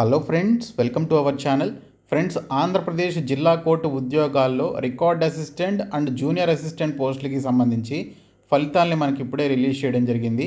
Hello friends welcome to our channel. Friends Andhra Pradesh జిల్లా court ఉద్యోగాల్లో record assistant and junior assistant పోస్టులకి సంబంధించి ఫలితాలని మనకి ఇప్పుడే రిలీజ్ చేయడం జరిగింది.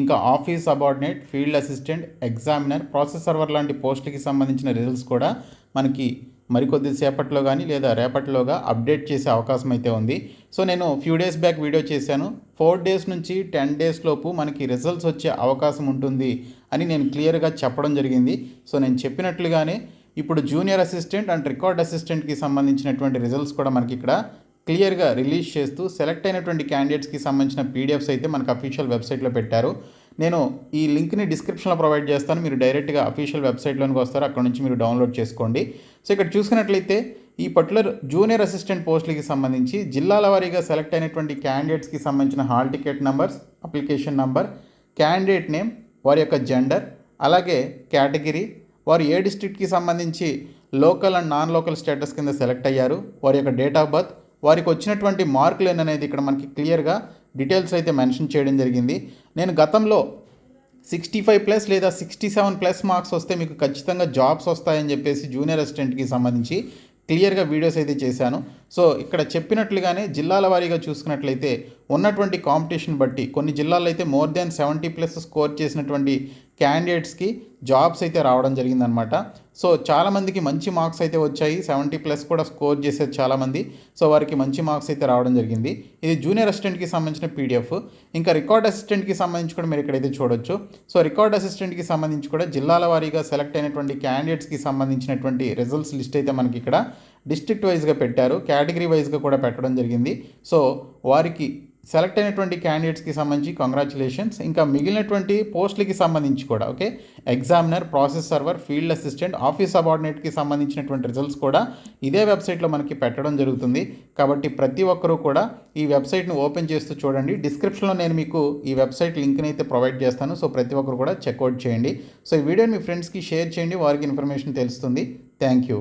ఇంకా office subordinate field assistant examiner process server లాంటి పోస్టులకి సంబంధించిన రిజల్ట్స్ కూడా మనకి మరికొద్ది సేపట్లో కానీ లేదా రేపటిలోగా అప్డేట్ చేసే అవకాశం అయితే ఉంది. సో నేను ఫ్యూ డేస్ బ్యాక్ వీడియో చేశాను. ఫోర్ డేస్ నుంచి టెన్ డేస్ లోపు మనకి రిజల్ట్స్ వచ్చే అవకాశం ఉంటుంది అని నేను క్లియర్గా చెప్పడం జరిగింది. సో నేను చెప్పినట్లుగానే ఇప్పుడు జూనియర్ అసిస్టెంట్ అండ్ రికార్డ్ అసిస్టెంట్కి సంబంధించినటువంటి రిజల్ట్స్ కూడా మనకి ఇక్కడ క్లియర్గా రిలీజ్ చేస్తూ సెలెక్ట్ అయినటువంటి క్యాండిడేట్స్కి సంబంధించిన పీడిఎఫ్స్ అయితే మనకు అఫీషియల్ వెబ్సైట్లో పెట్టారు. నేను ఈ లింక్ని డిస్క్రిప్షన్లో ప్రొవైడ్ చేస్తాను. మీరు డైరెక్ట్గా అఫీషియల్ వెబ్సైట్లోనికి వస్తారు. అక్కడ నుంచి మీరు డౌన్లోడ్ చేసుకోండి. సో ఇక్కడ చూసుకున్నట్లయితే ఈ పర్టికులర్ జూనియర్ అసిస్టెంట్ పోస్టులకి సంబంధించి జిల్లాల వారీగా సెలెక్ట్ అయినటువంటి క్యాండిడేట్స్కి సంబంధించిన hall ticket numbers application number candidate name వారి యొక్క జెండర్ అలాగే కేటగిరీ వారు ఏ డిస్ట్రిక్ట్కి సంబంధించి local and non local status కింద సెలెక్ట్ అయ్యారు వారి యొక్క డేట్ ఆఫ్ బర్త్ వారికి వచ్చినటువంటి మార్కులు అనేది ఇక్కడ మనకి క్లియర్గా డీటెయిల్స్ అయితే మెన్షన్ చేయడం జరిగింది. నేను గతంలో సిక్స్టీ ఫైవ్ ప్లస్ లేదా సిక్స్టీ సెవెన్ ప్లస్ మార్క్స్ వస్తే మీకు ఖచ్చితంగా జాబ్స్ వస్తాయని చెప్పేసి జూనియర్ అసిస్టెంట్కి సంబంధించి క్లియర్గా వీడియోస్ అయితే చేశాను. సో ఇక్కడ చెప్పినట్లుగానే జిల్లాల వారీగా చూసుకున్నట్లయితే ఉన్నటువంటి కాంపిటీషన్ బట్టి కొన్ని జిల్లాల్లో అయితే more than seventy plus score చేసినటువంటి క్యాండిడేట్స్కి జాబ్స్ అయితే రావడం జరిగిందనమాట సో చాలామందికి మంచి మార్క్స్ అయితే వచ్చాయి. సెవెంటీ ప్లస్ కూడా స్కోర్ చేసేది చాలామంది సో వారికి మంచి మార్క్స్ అయితే రావడం జరిగింది. ఇది జూనియర్ అసిస్టెంట్కి సంబంధించిన పీడిఎఫ్ ఇంకా రికార్డ్ అసిస్టెంట్కి సంబంధించి కూడా మీరు ఇక్కడైతే చూడొచ్చు. సో రికార్డ్ అసిస్టెంట్కి సంబంధించి కూడా జిల్లాల వారీగా సెలెక్ట్ అయినటువంటి క్యాండిడేట్స్కి సంబంధించినటువంటి రిజల్ట్స్ లిస్ట్ అయితే మనకి ఇక్కడ డిస్ట్రిక్ట్ వైజ్గా పెట్టారు. కేటగిరీ వైజ్గా కూడా పెట్టడం జరిగింది. సో వారికి సెలెక్ట్ అయినటువంటి క్యాండిడేట్స్కి సంబంధించి కంగ్రాచులేషన్స్ ఇంకా మిగిలినటువంటి పోస్టులకి సంబంధించి కూడా okay examiner process server field assistant office సబార్డినేట్కి సంబంధించినటువంటి రిజల్ట్స్ కూడా ఇదే వెబ్సైట్లో మనకి పెట్టడం జరుగుతుంది. కాబట్టి ప్రతి ఒక్కరూ కూడా ఈ వెబ్సైట్ని ఓపెన్ చేస్తూ చూడండి. డిస్క్రిప్షన్లో నేను మీకు ఈ వెబ్సైట్ లింక్ని అయితే ప్రొవైడ్ చేస్తాను. సో ప్రతి ఒక్కరు కూడా చెక్అవుట్ చేయండి. సో ఈ వీడియోని మీ ఫ్రెండ్స్కి షేర్ చేయండి. వారికి ఇన్ఫర్మేషన్ తెలుస్తుంది. Thank you